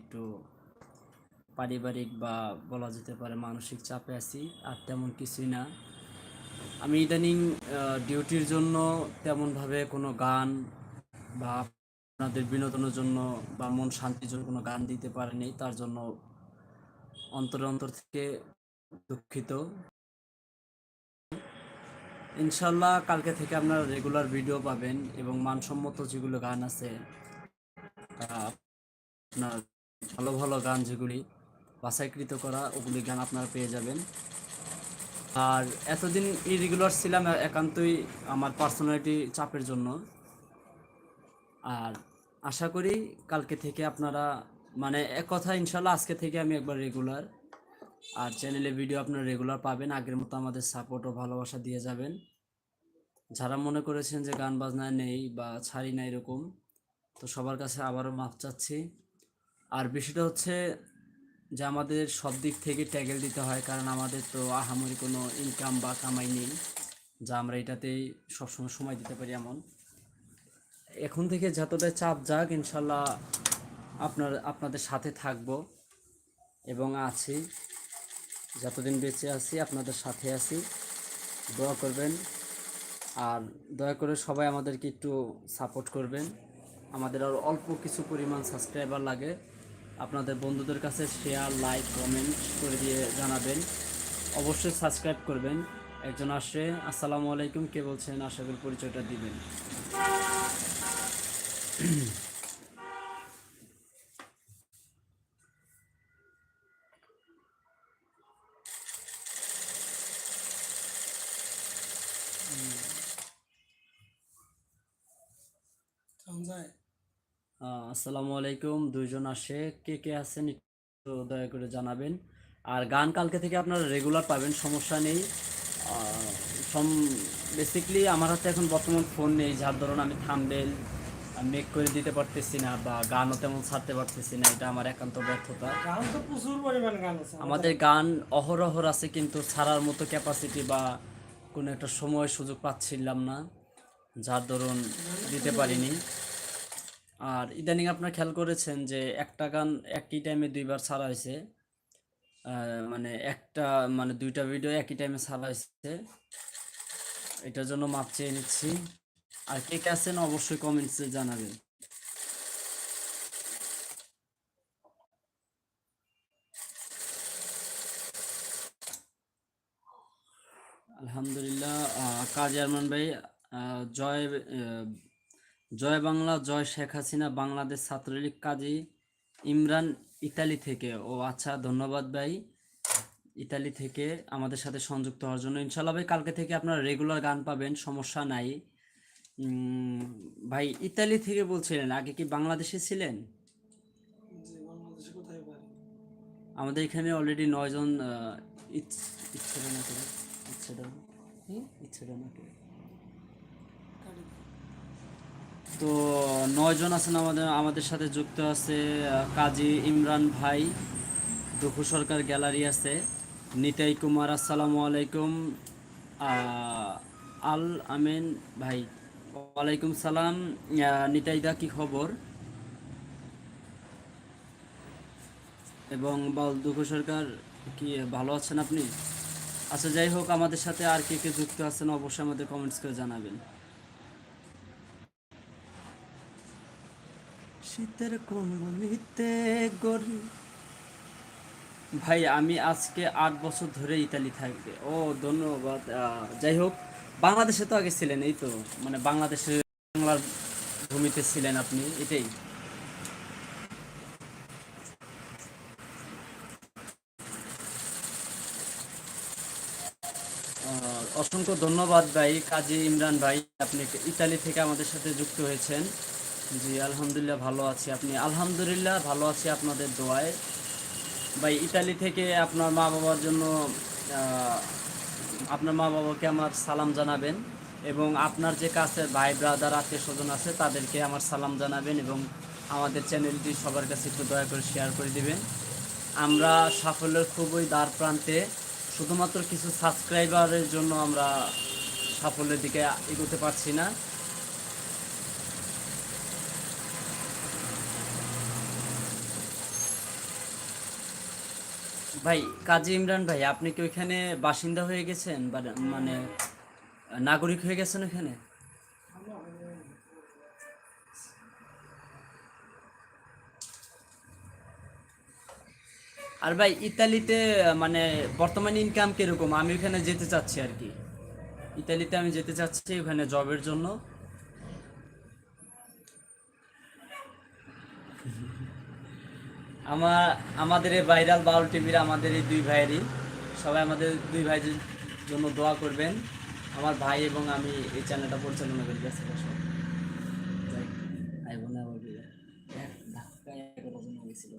একটু পারিবারিক বা বলা যেতে পারে মানসিক চাপে আছি, আর তেমন কিছুই না। আমি ইদানিং ডিউটির জন্য তেমনভাবে কোনো গান বা আপনাদের বিনোদনের জন্য বা মন শান্তির জন্য কোনো গান দিতে পারেনি, তার জন্য অন্তর অন্তর থেকে দুঃখিত। ইনশাল্লাহ কালকে থেকে আপনারা রেগুলার ভিডিও পাবেন এবং মানসম্মত যেগুলো গান আছে আপনার ভালো ভালো গান যেগুলি বাছাইকৃত করা, ওগুলি গান আপনারা পেয়ে যাবেন। আর এতদিন ইরেগুলার ছিলাম একান্তই আমার পার্সোনালিটি চাপের জন্য। আর আশা করি কালকে থেকে আপনারা মানে এক কথা ইনশাল্লাহ আজকে থেকে আমি একবার রেগুলার আর চ্যানেলে ভিডিও আপনারা রেগুলার পাবেন, আগের মতো আমাদের সাপোর্ট ও ভালোবাসা দিয়ে যাবেন। যারা মনে করেছেন যে গান বাজনা নেই বা ছাড়ি না এরকম, তো সবার কাছে আবারও মাপ চাচ্ছি। আর বিষয়টা হচ্ছে যে আমাদের সব দিক থেকে ট্যাগেল দিতে হয়, কারণ আমাদের তো আহামরি কোনো ইনকাম বা কামাই নেই, যা আমরা এটাতেই সবসময় সময় দিতে পারি এমন। এখন থেকে যতটা চাপ যাক, ইনশাল্লাহ আপনার, আপনাদের সাথে থাকব এবং আছি, যতদিন বেঁচে আছি, আপনাদের সাথে আছি। দোয়া করবেন, আর দয়া করে সবাই আমাদেরকে একটু সাপোর্ট করবেন। আমাদের আর অল্প কিছু পরিমাণ সাবস্ক্রাইবার লাগে। আপনাদের বন্ধুদের কাছে শেয়ার লাইক কমেন্ট করে দিয়ে জানাবেন। অবশ্যই সাবস্ক্রাইব করবেন। একজন আসে, আসসালামু আলাইকুম, কে বলছেন? আশা করি পরিচয়টা দিবেন সঞ্জয় আহ, আসসালামু আলাইকুম। দুইজন আসে। কে কে আছেন একটু দয়া করে জানাবেন। আর গান কালকে থেকে আপনারা রেগুলার পাবেন সমস্যা নেই। সম বেসিকলি আমার হাতে এখন বর্তমান ফোন নেই যার ধরুন আমি থামবেল মেক করে দিতে পারতেছি না বা গানও তেমন ছাড়তে পারতেছি না এটা আমার একান্ত ব্যর্থতা। গান তো প্রচুর পরিমাণ গান আছে আমাদের। গান অহরহর আছে কিন্তু ছাড়ার মতো ক্যাপাসিটি বা কোনো একটা সময় সুযোগ পাচ্ছিলাম না যার ধরুন দিতে পারিনি। আর ইদানিং আপনার খেয়াল করেছেন যে একটা গান একই টাইমে দুইবার ছাড়া হয়েছে? মানে একটা মানে দুইটা ভিডিও একই টাইমে ছাড়া হয়েছে। এটার জন্য মাপ চেয়ে নিচ্ছি। আর কে কে আছেন অবশ্যই কমেন্টসে জানাবেন। আলহামদুলিল্লাহ কাজী আরমান ভাই জয় জয় বাংলা জয় শেখ হাসিনা বাংলাদেশ ছাত্রলীগ কাজী ইমরান ইতালি থেকে। ও আচ্ছা ধন্যবাদ ভাই। ইতালি থেকে আমাদের সাথে সংযুক্ত হওয়ার জন্য। ইনশাল্লাহ ভাই কালকে থেকে আপনারা রেগুলার গান পাবেন সমস্যা নাই। ভাই ইতালি থেকে বলছিলেন আগে কি বাংলাদেশে ছিলেন? আমাদের এখানে অলরেডি নয়জন আহ, ইচ- ইচ্ছেটা না করে ইচ্ছেটা ইচ্ছেটা না করে কাটি তো নয়জন আছেন আমাদের আমাদের সাথে যুক্ত আছে কাজী ইমরান ভাই, দুঃখু সরকার গ্যালারি আছে, নিতাই কুমার, আসসালামু আলাইকুম আল আমিন ভাই, ওয়ালাইকুম সালাম নিতাইদা কি খবর? এবং বল, দুঃখু সরকার কি ভালো আছেন আপনি? আচ্ছা যাই হোক, আমাদের সাথে আর কে কে যুক্ত আছেন অবশ্যই আমাদের কমেন্টস করে জানাবেন। শীতের কোন গলিতে গড়ি। ভাই, আমি আজকে আট বছর ধরে ইতালি থাকবে। ও, ধন্যবাদ। যাই হোক, বাংলাদেশে তো আগে ছিলেন, এই তো। মানে বাংলাদেশে বাংলার ভূমিতে ছিলেন আপনি, এটাই। অসংখ্য ধন্যবাদ ভাই, কাজী ইমরান ভাই, আপনি ইতালি থেকে আমাদের সাথে যুক্ত হয়েছেন। জি, আলহামদুলিল্লাহ ভালো আছি আপনি। আলহামদুলিল্লাহ ভালো আছি আপনাদের দোয়ায়। ভাই, ইতালি থেকে আপনার মা বাবার জন্য আপনার মা বাবাকে আমার সালাম জানাবেন এবং আপনার যে কাছের ভাই, ব্রাদার, আত্মীয় স্বজন আছে, তাদেরকে আমার সালাম জানাবেন এবং আমাদের চ্যানেলটি সবার কাছে একটু দয়া করে শেয়ার করে দিবেন। আমরা সাফল্যের খুবই দ্বার প্রান্তে, শুধুমাত্র কিছু সাবস্ক্রাইবারের জন্য আমরা সাফল্যের দিকে এগোতে পারছি না। ভাই, কাজী ইমরান ভাই, আপনি কি ওইখানে বাসিন্দা হয়ে গেছেন? বা মানে নাগরিক হয়ে গেছেন ওখানে আর ভাই, ইতালিতে মানে বর্তমানে ইনকাম কীরকম? আমি ওখানে যেতে চাচ্ছি আর কি। ইতালিতে আমি যেতে চাচ্ছি ওখানে জবের জন্য। আমার আমাদের এই ভাইরাল বাউল টিভির আমাদের এই দুই ভাইয়েরই সবাই আমাদের দুই ভাইয়ের জন্য দোয়া করবেন আমার ভাই এবং আমি এই চ্যানেলটা পরিচালনা করি গেছে যাই, ভাই বোন আমার বিয়ে। এক ধাক্কায় এগারো জন হয়েছিল।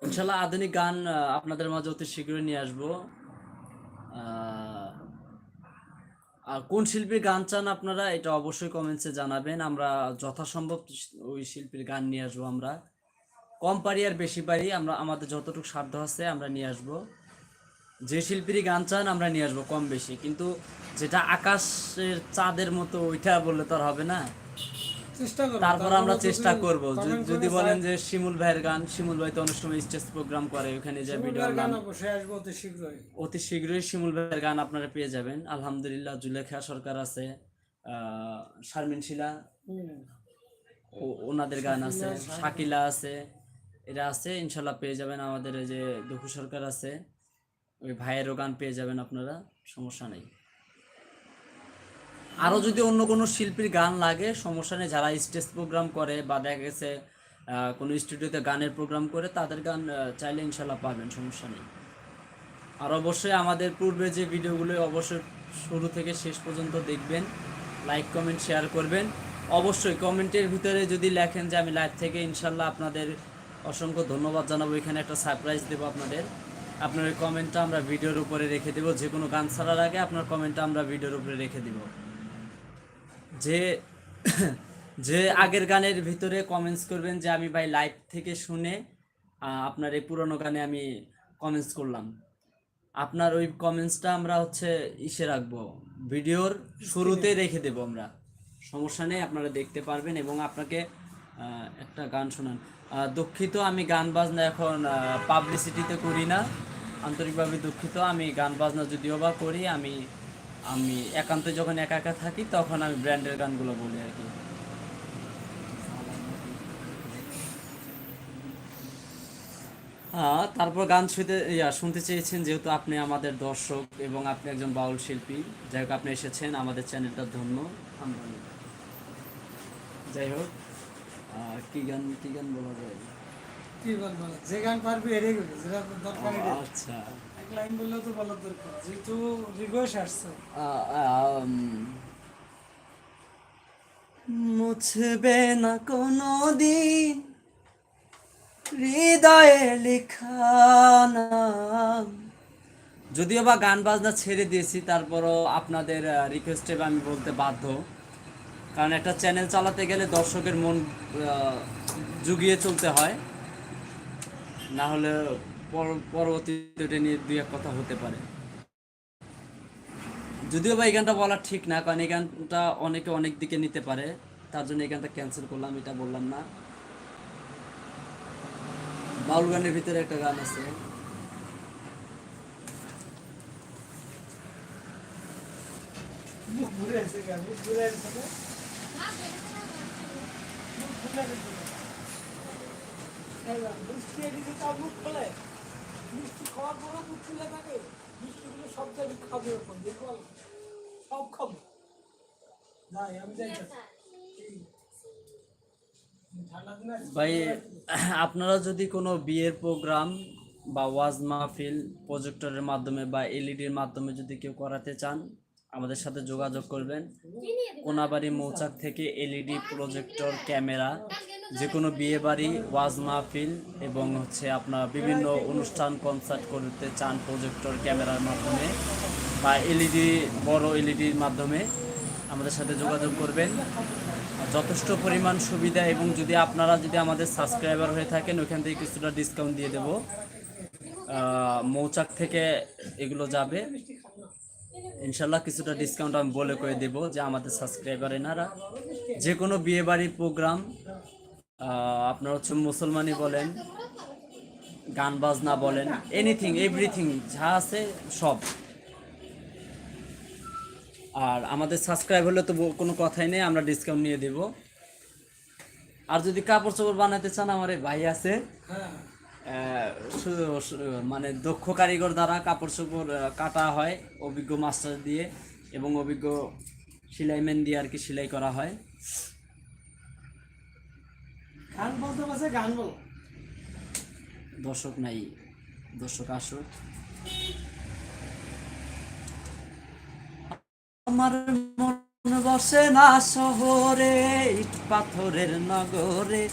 ইনশাল্লাহ আধুনিক গান আপনাদের মাঝে অতি শীঘ্রই নিয়ে আসব আর কোন শিল্পীর গান চান আপনারা? এটা অবশ্যই কমেন্টসে জানাবেন। আমরা যথাসম্ভব ওই শিল্পীর গান নিয়ে আসব আমরা। কম পারি আর বেশি পারি, আমরা, আমাদের যতটুকু সাধ্য আছে আমরা নিয়ে আসব। যে শিল্পীরই গান চান আমরা নিয়ে আসব কম বেশি। কিন্তু যেটা আকাশের চাঁদের মতো, ওইটা বললে তো আর হবে না। তারপর আমরা চেষ্টা করব। যদি বলেন যে শিমুল ভাইয়ের গান শিমুল ভাই তো অনেক সময় স্টেজ প্রোগ্রাম করে ওখানে যে ভিডিও গান গান অবশ্যই আসব অতি শীঘ্রই। অতি শীঘ্রই শিমুল ভাইয়ের গান আপনারা পেয়ে যাবেন। আলহামদুলিল্লাহ জুলেখা সরকার আছে শারমিন শিলা ওনাদের গান আছে শাকিলা আছে এরা আছে ইনশাল্লাহ পেয়ে যাবেন আমাদের এই যে দুঃখু সরকার আছে। ওই ভাইয়েরও গান পেয়ে যাবেন আপনারা সমস্যা নেই। আরও যদি অন্য কোনো শিল্পীর গান লাগে, সমস্যা নেই, যারা স্টেজ প্রোগ্রাম করে বা দেখা গেছে কোনো স্টুডিওতে গানের প্রোগ্রাম করে, তাদের গান চাইলে ইনশাল্লাহ পাবেন, সমস্যা নেই। আর অবশ্যই আমাদের পূর্বে যে ভিডিওগুলো অবশ্যই শুরু থেকে শেষ পর্যন্ত দেখবেন, লাইক, কমেন্ট, শেয়ার করবেন। অবশ্যই কমেন্টের ভিতরে যদি লেখেন যে আমি লাইভ থেকে ইনশাল্লাহ আপনাদের অসংখ্য ধন্যবাদ জানাব, এখানে একটা সারপ্রাইজ দেবো আপনাদের। আপনার কমেন্টটা আমরা ভিডিওর উপরে রেখে দেবো, যে কোনো গান ছাড়ার আগে আপনার কমেন্টটা আমরা ভিডিওর উপরে রেখে দিব। যে যে আগের গানের ভিতরে কমেন্টস করবেন যে আমি ভাই লাইভ থেকে শুনে আপনার এই পুরনো গানে আমি কমেন্টস করলাম। আপনার ওই কমেন্টসটা আমরা হচ্ছে ইসে রাখব। ভিডিওর শুরুতে রেখে দেবো আমরা। সমস্যা নেই, আপনারা দেখতে পারবেন এবং আপনাকে একটা গান শোনান। দুঃখিত, আমি গান বাজনা এখন পাবলিসিটিতে করি না। আন্তরিকভাবে দুঃখিত, আমি গান বাজনা যদিও বা করি, আমি আমি একান্তে যখন একা একা থাকি তখন আমি ব্র্যান্ডের গানগুলো বলি আর কি। হ্যাঁ তারপর গান শুনতে ইয়া শুনতে চেয়েছেন যেহেতু আপনি আমাদের দর্শক এবং আপনি একজন বাউল শিল্পী। যাই হোক আপনি এসেছেন আমাদের চ্যানেলটা ধন্য আমরা যাই হোক কি গান কি গান বলা যায়? কি বলব যে গান পারবি আচ্ছা। এক লাইন বললেও তো বলার দরকার, যেহেতু আসছে। মুছবে না কোনো দিন হৃদয়ে লেখা যদিও বা গান বাজনা ছেড়ে দিয়েছি, তারপরও আপনাদের রিকোয়েস্টে আমি বলতে বাধ্য। কারণ একটা চ্যানেল চালাতে গেলে দর্শকের মন জুগিয়ে চলতে হয়। না হলে পরবর্তীতে নিয়ে দুই এক কথা হতে পারে। যদিও বা এই গানটা বলা ঠিক না, কারণ এই গানটা অনেকে অনেক দিকে নিতে পারে। তার জন্য এই গানটা ক্যান্সেল করলাম, এটা বললাম না। বাউল গানের ভিতরে একটা গান আছে। মুখ মিষ্টি খাওয়ার মুখ থাকে। মিষ্টিগুলো সব জায়গায় খাবে এখন দেখো। সব খাব। নাই আমি যাই। ভাই আপনারা যদি কোনো বিয়ের প্রোগ্রাম বা ওয়াজ মাহফিল প্রজেক্টরের মাধ্যমে বা এলইডির মাধ্যমে যদি কেউ করাতে চান আমাদের সাথে যোগাযোগ করবেন। কোনাবাড়ি মৌচাক থেকে এলইডি প্রজেক্টর, ক্যামেরা যে কোনো বিয়ে বাড়ি ওয়াজ মাহফিল এবং হচ্ছে আপনার বিভিন্ন অনুষ্ঠান কনসার্ট করতে চান প্রজেক্টর, ক্যামেরার মাধ্যমে বা এলইডি, বড় এলইডির মাধ্যমে আমাদের সাথে যোগাযোগ করবেন। যথেষ্ট পরিমাণ সুবিধা এবং যদি আপনারা যদি আমাদের সাবস্ক্রাইবার হয়ে থাকেন ওইখান থেকে কিছুটা ডিসকাউন্ট দিয়ে দেবো। মৌচাক থেকে এগুলো যাবে। ইনশাল্লাহ কিছুটা ডিসকাউন্ট আমি বলে করে দেব যে আমাদের সাবস্ক্রাইবার এনারা যে কোনো বিয়ে বাড়ির প্রোগ্রাম আপনার হচ্ছে মুসলমানি বলেন, গান বাজনা বলেন এনিথিং এভরিথিং যা আছে সব। আর আমাদের সাবস্ক্রাইব হলে তো কোনো কথাই নেই, আমরা ডিসকাউন্ট নিয়ে দেব। আর যদি কাপড় চোপড় বানাতে চান, আমার ভাই আছে। হ্যাঁ মানে দক্ষ কারিগর দ্বারা কাপড় চোপড় কাটা হয় অভিজ্ঞ মাস্টার দিয়ে এবং অভিজ্ঞ সেলাই সেলাইম্যান দিয়ে আর কি সেলাই করা হয়। গান বলতে পারছে গান বলো। দর্শক নাই দর্শক আসুক। আমার মন বসে না শহরে ইট পাথরের নগরে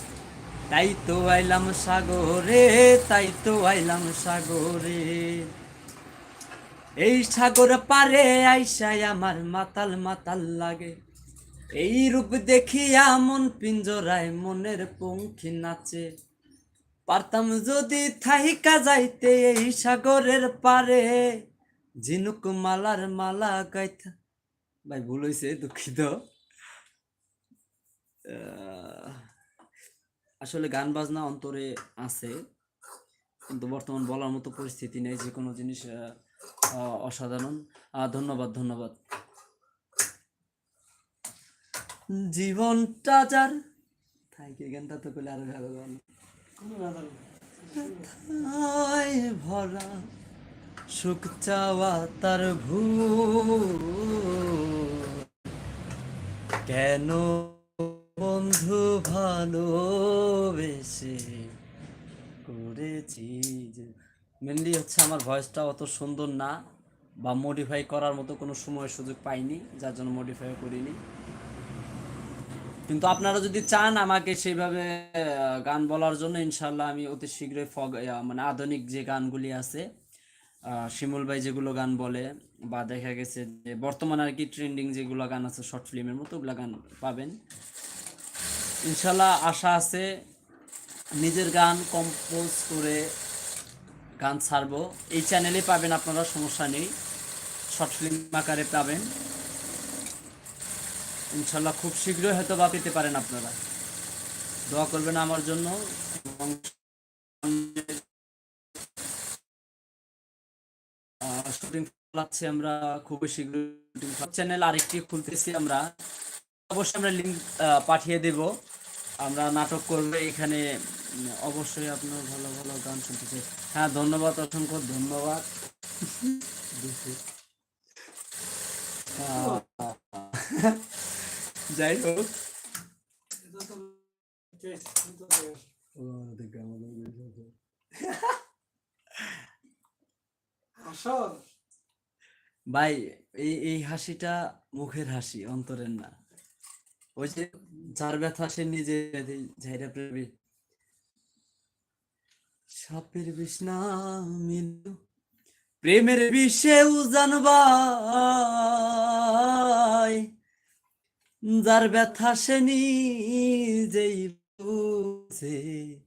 তাই তো আইলাম সাগরে তাই তো আইলাম সাগরে। এই সাগর পারে আইসাই আমার মাতাল মাতাল লাগে। এই রূপ দেখিয়া মন পিঞ্জরায় মনের পঙ্খী নাচে। পারতাম যদি থাইকা যাইতে এই সাগরের পারে। ঝিনুক মালার মালা গাইথা। ভাই ভুল হয়েছে দুঃখিত। আহ, আসলে গান বাজনা অন্তরে আছে, কিন্তু বর্তমান বলার মতো পরিস্থিতি নেই যে কোনো জিনিস অসাধারণ। ধন্যবাদ ধন্যবাদ। জীবনটা যার থাইকে গানটা তো করলে আরও ভালো গান। ভরা সুখ চাওয়া তার ভুল। কেন বন্ধু ভালোবেসে করেছি মেনলি হচ্ছে আমার ভয়েসটা অত সুন্দর না বা মডিফাই করার মতো কোনো সময় সুযোগ পাইনি, যার জন্য মডিফাই করিনি। কিন্তু আপনারা যদি চান আমাকে সেইভাবে গান বলার জন্য ইনশাল্লাহ আমি অতি শীঘ্রই ফগ মানে আধুনিক যে গানগুলি আছে শিমুল ভাই যেগুলো গান বলে, বা দেখা গেছে যে বর্তমানে আর কি ট্রেন্ডিং যেগুলো গান আছে শর্ট ফিল্মের মতো ওগুলো গান পাবেন। ইনশাল্লাহ আশা আছে নিজের গান কম্পোজ করে গান ছাড়বো। এই চ্যানেলে পাবেন আপনারা, সমস্যা নেই। শর্ট ফিল্ম আকারে পাবেন। ইনশাল্লাহ খুব শীঘ্রই হয়তো বা পেতে পারেন আপনারা। দোয়া করবেন আমার জন্য। শুটিং আমরা খুবই শীঘ্রই। চ্যানেল আরেকটি খুলতেছি আমরা। অবশ্যই আমরা লিঙ্ক পাঠিয়ে দেব। আমরা নাটক করবে এখানে। অবশ্যই আপনার ভালো ভালো গান শুনতে চাই। হ্যাঁ ধন্যবাদ অসংখ্য, ধন্যবাদ। যাই হোক। ভাই, এই এই হাসিটা মুখের হাসি, অন্তরের না। ওই যে যার ব্যথা সে নিজে সাপের বিষ না মিলু, প্রেমের বিষে উজান ভাই যার ব্যথা সে নিজেই বুঝে।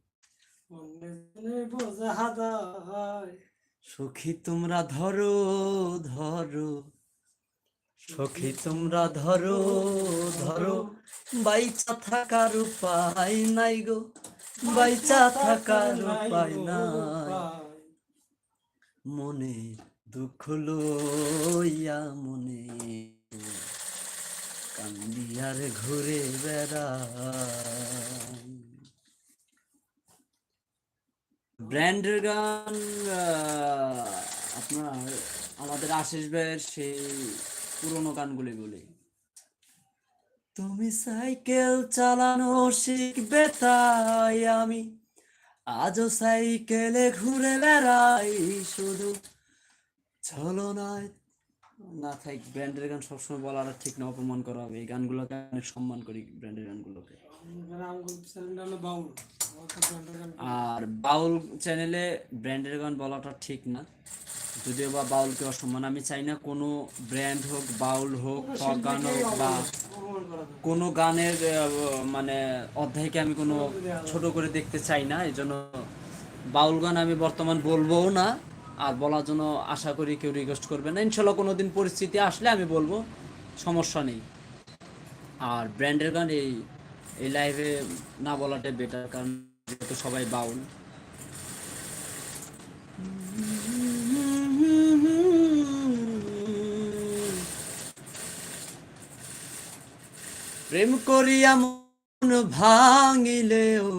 সখী তোমরা ধরো ধরো। সখী তোমরা ধরো ধরো। বাইচা থাকার উপায় নাই গো, বাইচা থাকার উপায় নাই। মনে দুঃখ লইয়া মনে কান্দিয়ার ঘুরে বেড়া ব্র্যান্ডের গান আপনার আমাদের আশিস ভাইয়ের সেই পুরোনো গানগুলি বলি। তুমি সাইকেল চালানো শিখবে তাই আমি। আজও সাইকেলে ঘুরে বেড়াই শুধু। চলো না। থাক, ব্র্যান্ডের গান সবসময় বলার ঠিক না, অপমান করা হবে। এই গানগুলোকে অনেক সম্মান করি, ব্র্যান্ডের গানগুলোকে। আর বাউল চ্যানেলে ব্র্যান্ডের গান বলাটা ঠিক না। যদিও বা বাউলকে অসম্মান আমি চাই না কোনো ব্র্যান্ড হোক বাউল হোক গান হোক বা কোনো গানের মানে অধ্যায়কে আমি কোনো ছোট করে দেখতে চাই না। এই জন্য বাউল গান আমি বর্তমান বলবোও না। আর বলার জন্য আশা করি কেউ রিকোয়েস্ট করবে না। ইনশাল্লাহ কোনো দিন পরিস্থিতি আসলে আমি বলব সমস্যা নেই। আর ব্র্যান্ডের গান এই এই লাইভে না বলাটাই বেটার কারণ যেহেতু সবাই বাউল প্রেম করিয়া মন ভাঙিলে ও।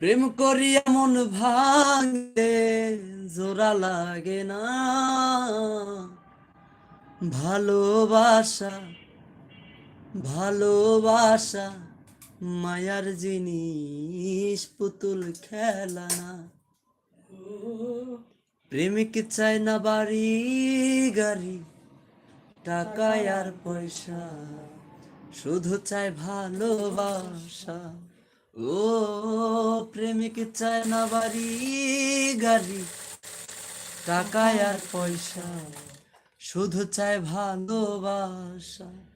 প্রেম করিয়া মন ভাঙলে জোড়া লাগে না। ভালোবাসা ভালোবাসা, মায়ার জিনিস, পুতুল খেলা না। প্রেমিক চায় না বাড়ি, গাড়ি টাকা আর পয়সা। শুধু চায় ভালোবাসা। ও, প্রেমিক চায় না বাড়ি, গাড়ি টাকা আর পয়সা। শুধু চায় ভালোবাসা।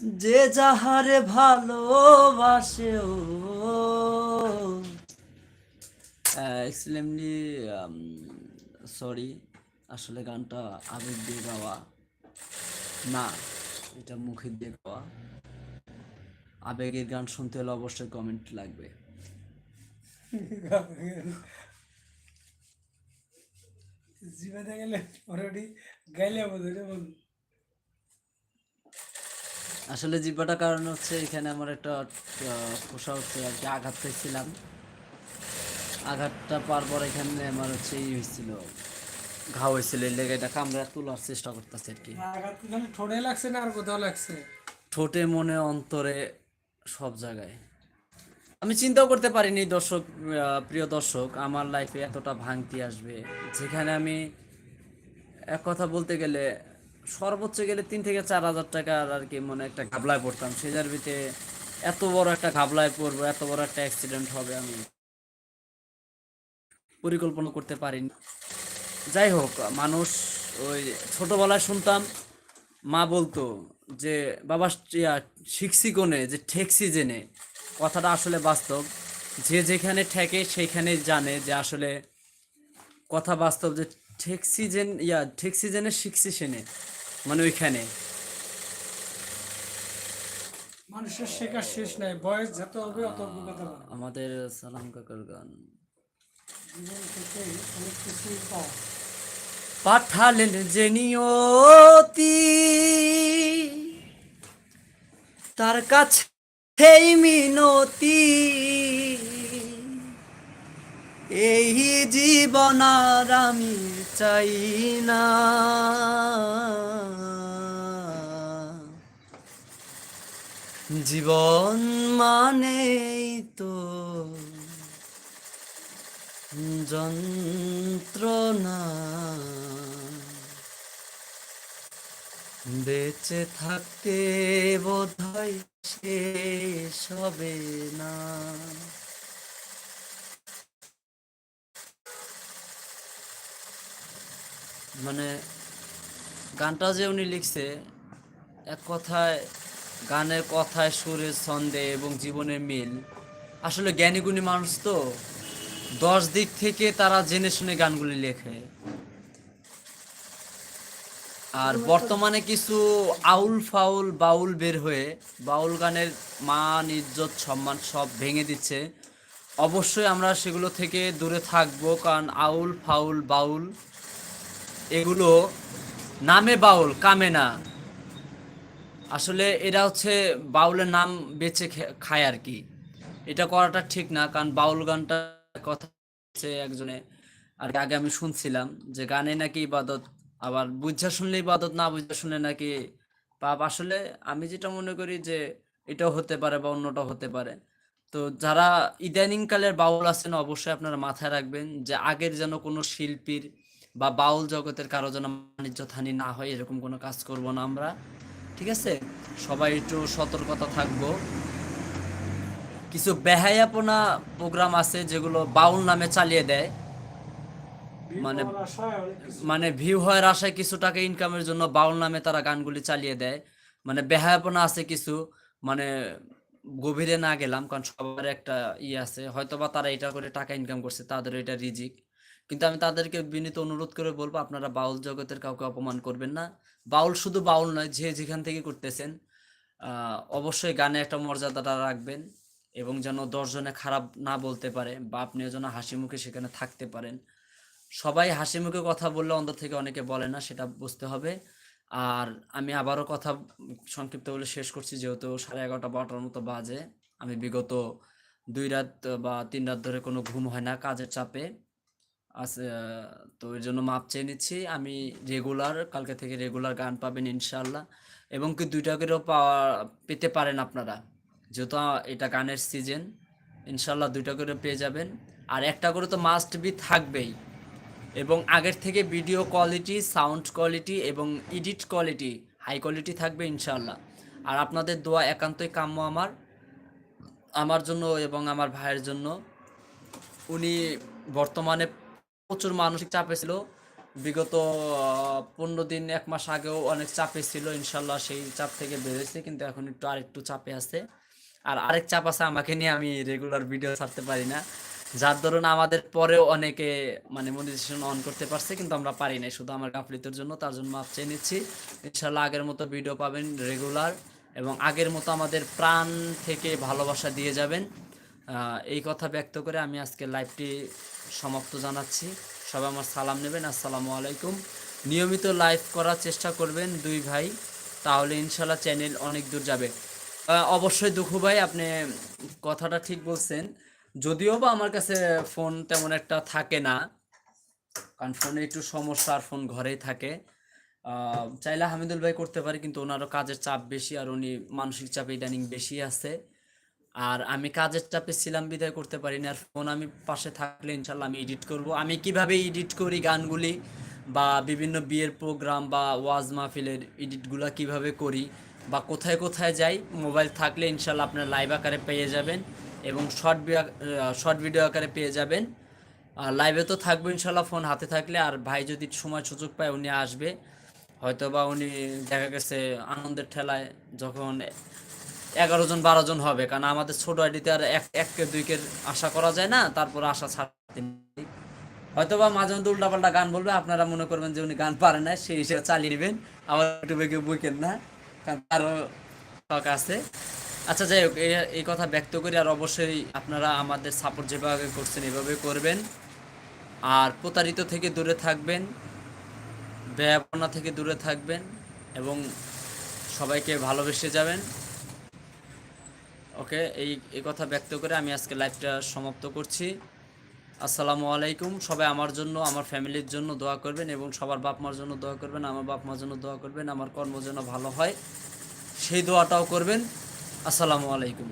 যে যাহারে ভালোবাসে ও। এক্সেলেমলি সরি আসলে গানটা আবেগ দিয়ে গাওয়া। না এটা মুখে দিয়ে গাওয়া। আবেগের গান শুনতে হলে অবশ্যই কমেন্ট লাগবে। জীবনে গেলে অলরেডি গাইলে বোধ হয় আসলে জিব্বাটা কারণ হচ্ছে এখানে আমার একটা খোসা হচ্ছে আর কি আঘাত পেয়েছিলাম। আঘাতটা পার পর এখানে আমার হচ্ছে ই হয়েছিল ঘা হয়েছিল এই লেগে এটা কামড়া তোলার চেষ্টা করতেছে আর কি। ঠোঁটে লাগছে না আর কোথাও লাগছে? ঠোঁটে মনে অন্তরে সব জায়গায়। আমি চিন্তাও করতে পারিনি দর্শক প্রিয় দর্শক আমার লাইফে এতটা ভাঙতি আসবে। যেখানে আমি এক কথা বলতে গেলে সর্বোচ্চ গেলে তিন থেকে চার হাজার টাকার আর কি মানে একটা ঘাবলায় পড়তাম। সেজার ভিতরে এত বড় একটা ঘাবলায় পড়ব, এত বড় একটা অ্যাক্সিডেন্ট হবে আমি পরিকল্পনা করতে পারিনি। যাই হোক, মানুষ ওই ছোটবেলায় শুনতাম, মা বলতো যে, বাবা শিখছি কোনে? যে, ঠেকছি জেনে। কথাটা আসলে বাস্তব। যে যেখানে ঠেকে সেইখানে জানে যে, আসলে কথা বাস্তব যে, ঠেকছি জেন, ইয়া, ঠেকছি জেনে, শিখছি সেনে। মানে ওইখানে। মানুষের শেখার শেষ নাই বয়স যত হবে অত অভিজ্ঞতা আমাদের সালাম কাকার গান। জীবন থেকে অনেক কিছুই পাওয়া। পাঠালেন যে নিয়তি তার কাছে মিনতি। এই জীবন আর আমি চাই না। জীবন মানেই তো যন্ত্রণা। বেঁচে থাকতে বোধহয় শেষ হবে না। মানে গানটা যে উনি লিখছে এক কথায় গানের কথায় সুরের ছন্দে এবং জীবনের মিল। আসলে জ্ঞানীগুণী মানুষ তো দশ দিক থেকে তারা জেনে শুনে গানগুলি লেখে। আর বর্তমানে কিছু আউল ফাউল বাউল বের হয়ে বাউল গানের মান ইজ্জত সম্মান সব ভেঙে দিচ্ছে। অবশ্যই আমরা সেগুলো থেকে দূরে থাকব কারণ আউল ফাউল বাউল এগুলো নামে বাউল, কামে না। আসলে এরা হচ্ছে বাউলের নাম খে- খায় আর কি। এটা করাটা ঠিক না, কারণ বাউল গানটা কথা একজনে। আর আগে আমি শুনছিলাম যে গানে নাকি ইবাদত, আবার বুঝা শুনলে ইবাদত, না বুঝা শুনলে নাকি পাপ। আসলে আমি যেটা মনে করি যে এটাও হতে পারে বা অন্যটা হতে পারে। তো যারা ইদানিং কালের বাউল আছেন, অবশ্যই আপনারা মাথায় রাখবেন যে আগের যেন কোনো শিল্পীর বা বাউল জগতের কারও যেন বাণিজ্য হানি না হয়, এরকম কোনো কাজ করব না আমরা। ঠিক আছে? সবাই একটু সতর্কতা থাকব। কিছু বেহায়াপনা প্রোগ্রাম আছে যেগুলো বাউল নামে চালিয়ে দেয়। মানে মানে ভিউ হওয়ার আশায় কিছু টাকা ইনকামের জন্য বাউল নামে তারা গানগুলি চালিয়ে দেয়। মানে বেহায়াপনা আছে কিছু। মানে গভীরে না গেলাম, কারণ সবার একটা ইয়ে আছে। হয়তোবা তারা এটা করে টাকা ইনকাম করছে তাদের এটা রিজিক। কিন্তু আমি তাদেরকে বিনীত অনুরোধ করে বলব, আপনারা বাউল জগতের কাউকে অপমান করবেন না। বাউল শুধু বাউল নয়, যে যেখান থেকে করতেছেন অবশ্যই গানে একটা মর্যাদাটা রাখবেন এবং যেন দশজনে খারাপ না বলতে পারে বা আপনিও যেন হাসি মুখে সেখানে থাকতে পারেন। সবাই হাসি মুখে কথা বললে অন্তর থেকে অনেকে বলে না, সেটা বুঝতে হবে। আর আমি আবারও কথা সংক্ষিপ্ত বলে শেষ করছি, যেহেতু সাড়ে এগারোটা বারোটার মতো বাজে। আমি বিগত দুই রাত বা তিন রাত ধরে কোনো ঘুম হয় না, কাজের চাপে। আছে তো এর জন্য মাপ চেয়ে নিচ্ছি। আমি রেগুলার কালকে থেকে রেগুলার গান পাবেন ইনশাল্লাহ এবং কি দুইটা করেও পাওয়া, পেতে পারেন আপনারা। যেহেতু এটা গানের সিজন ইনশাল্লাহ দুইটা করে পেয়ে যাবেন। আর একটা করে তো মাস্ট বি থাকবেই। এবং আগের থেকে ভিডিও কোয়ালিটি সাউন্ড কোয়ালিটি এবং এডিট কোয়ালিটি হাই কোয়ালিটি থাকবে ইনশাল্লাহ আর আপনাদের দোয়া একান্তই কাম্য আমার। আমার জন্য এবং আমার ভাইয়ের জন্য। উনি বর্তমানে প্রচুর মানসিক চাপে ছিল বিগত পনেরো দিন, এক মাস আগেও অনেক চাপে ছিল ইনশাল্লাহ সেই চাপ থেকে বেরোয়েছে, কিন্তু এখন একটু আরেকটু চাপে আছে। আর আরেক চাপ আছে আমাকে নিয়ে আমি রেগুলার ভিডিও ছাড়তে পারি না। যার দরুন আমাদের পরেও অনেকে মানে মনিটাইজেশন অন করতে পারছে, কিন্তু আমরা পারি না শুধু আমার গাফলিতের জন্য, তার জন্য মাপ চেয়ে নিচ্ছি। ইনশাল্লাহ আগের মতো ভিডিও পাবেন রেগুলার এবং আগের মতো আমাদের প্রাণ থেকে ভালোবাসা দিয়ে যাবেন। এই কথা ব্যক্ত করে আমি আজকে লাইভটি সমাপ্ত জানাচ্ছি। সবাই আমার সালাম নেবেন। আসসালামু আলাইকুম। নিয়মিত লাইভ করার চেষ্টা করবেন দুই ভাই, তাহলে ইনশাল্লাহ চ্যানেল অনেক দূর যাবে। অবশ্যই দুঃখু ভাই, আপনি কথাটা ঠিক বলছেন। যদিও বা আমার কাছে ফোন তেমন একটা থাকে না, কারণ ফোনে একটু সমস্যা আর ফোন ঘরেই থাকে। চাইলে হামিদুল ভাই করতে পারি, কিন্তু ওনারও কাজের চাপ বেশি আর উনি মানসিক চাপ ইদানিং বেশি আছে। আর আমি কাজের চাপে ছিলাম, বিদায় করতে পারি না আর ফোন আমি পাশে থাকলে ইনশাল্লাহ আমি এডিট করব। আমি কীভাবে এডিট করি গানগুলি বা বিভিন্ন বিয়ের প্রোগ্রাম বা ওয়াজ মাহফিলের এডিটগুলো কীভাবে করি বা কোথায় কোথায় যাই মোবাইল থাকলে ইনশাল্লাহ আপনার লাইভ আকারে পেয়ে যাবেন এবং শর্ট শর্ট ভিডিও আকারে পেয়ে যাবেন। আর লাইভে তো থাকব ইনশাল্লাহ ফোন হাতে থাকলে। আর ভাই যদি সময় সুযোগ পায় উনি আসবে। হয়তো বা উনি দেখা গেছে আনন্দের ঠেলায় যখন এগারো জন, বারো জন হবে। কারণ আমাদের ছোট আইডিতে আর এক এক কে দুই কে আশা করা যায় না, তারপর আশা ছাড়তে। হয়তো বা মাঝে মধ্যে উল্টাপাল্টা গান বলবে, আপনারা মনে করবেন যে উনি গান পারে না, সেই হিসেবে চালিয়ে নেবেন। আবার ইউটিউবে কেউ বুকেন না, কারণ তারও শখ আছে। আচ্ছা যাই হোক এই- এই কথা ব্যক্ত করি, আর অবশ্যই আপনারা আমাদের সাপোর্ট যেভাবে করছেন, এভাবে করবেন। আর প্রতারিত থেকে দূরে থাকবেন ব্যয়াপনা থেকে দূরে থাকবেন, এবং সবাইকে ভালোবেসে যাবেন। ওকে, এই এই কথা ব্যক্ত করে আমি আজকে লাইভটা সমাপ্ত করছি। আসসালামু আলাইকুম। সবাই আমার জন্য, আমার ফ্যামিলির জন্য দোয়া করবেন এবং সবার বাপ মার জন্য দোয়া করবেন, আমার বাপ মার জন্য দোয়া করবেন, আমার কর্ম যেন ভালো হয়, সেই দোয়াটাও করবেন। আসসালামু আলাইকুম।